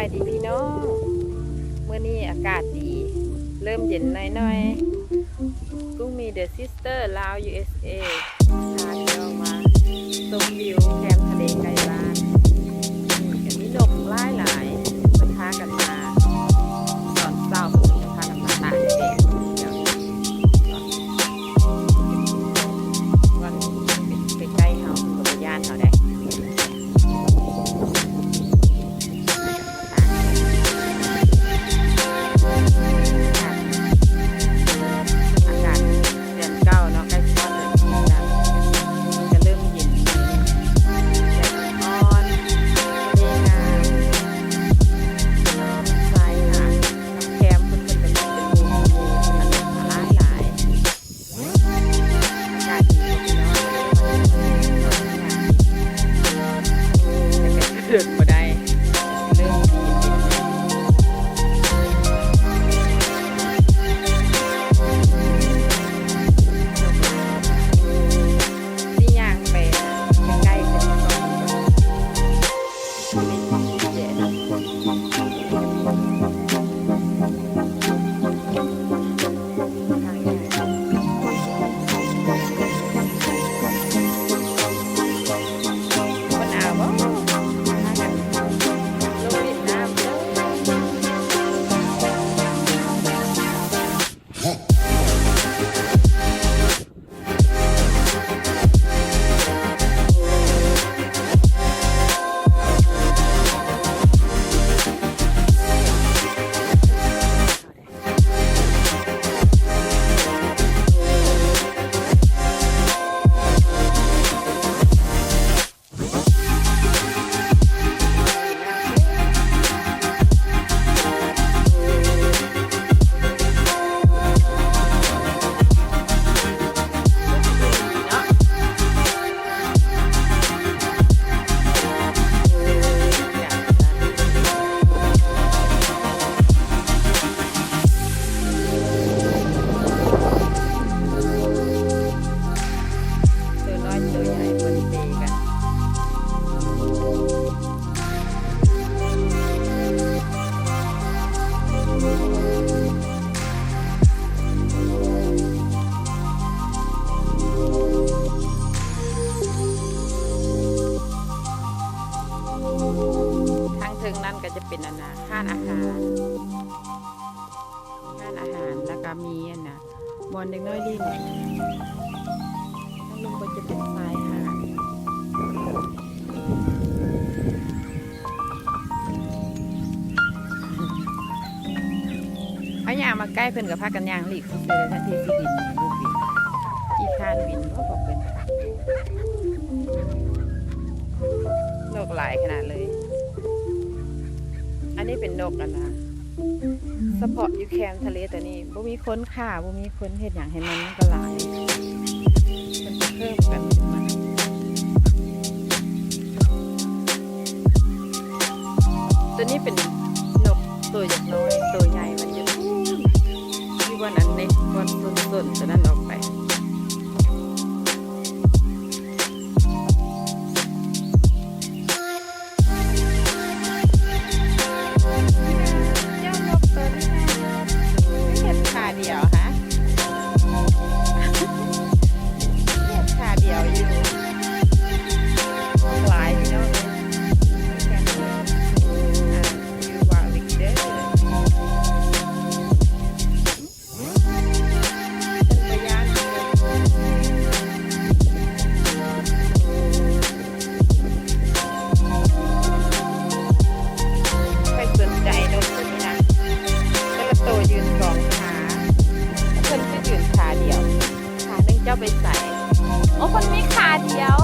ายดีพี่น้องเมื่อนี้อากาศดี เริ่มเย็นหน่อยๆกุ้งมีเดอะซิสเตอร์ลาว USA ทางถึงนั่นก็จะเป็นอันนะห้านอาหารข้านอาหารแล้วก็มีอันนะบอลเด็กน้อยดิ้น เขายามาใกล้เพื่อนกับพักกันยางหลีกเลยทันทีที่บินลูกบินอีคานบินก็บอกเป็นนกหลายขนาดเลย อันนี้เป็นนกอันนะสปอร์ตยูแคมทะเลแต่นี่บ่มีคนข่าบ่มีคนเห็ดอย่างให้มันก็หลาย Yeah.